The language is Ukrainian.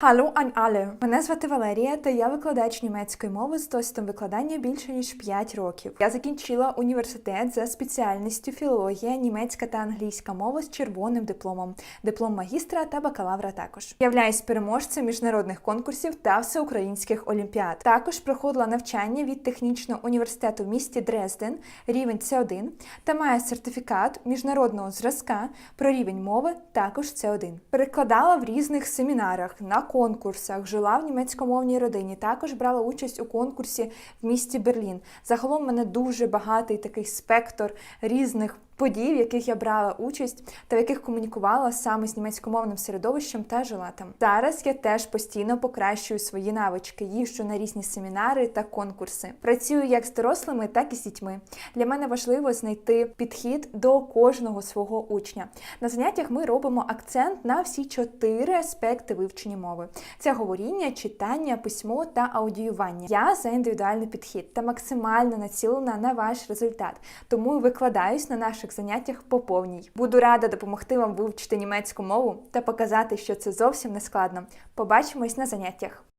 Hallo an alle! Мене звати Валерія, та я викладач німецької мови з досвідом викладання більше ніж 5 років. Я закінчила університет за спеціальністю філологія, німецька та англійська мова з червоним дипломом, диплом магістра та бакалавра також. Являюсь переможцем міжнародних конкурсів та всеукраїнських олімпіад. Також проходила навчання від технічного університету в місті Дрезден, рівень С1, та маю сертифікат міжнародного зразка про рівень мови, також С1. Перекладала в різних семінарах на конкурсах, жила в німецькомовній родині. Також брала участь у конкурсі в місті Берлін. Загалом в мене дуже багатий такий спектр різних. Подій, в яких я брала участь та в яких комунікувала саме з німецькомовним середовищем та жила там. Зараз я теж постійно покращую свої навички, їжджу на різні семінари та конкурси. Працюю як з дорослими, так і з дітьми. Для мене важливо знайти підхід до кожного свого учня. На заняттях ми робимо акцент на всі чотири аспекти вивчення мови: це говоріння, читання, письмо та аудіювання. Я за індивідуальний підхід та максимально націлена на ваш результат, тому викладаюсь на наших заняттях по повній. Буду рада допомогти вам вивчити німецьку мову та показати, що це зовсім не складно. Побачимось на заняттях.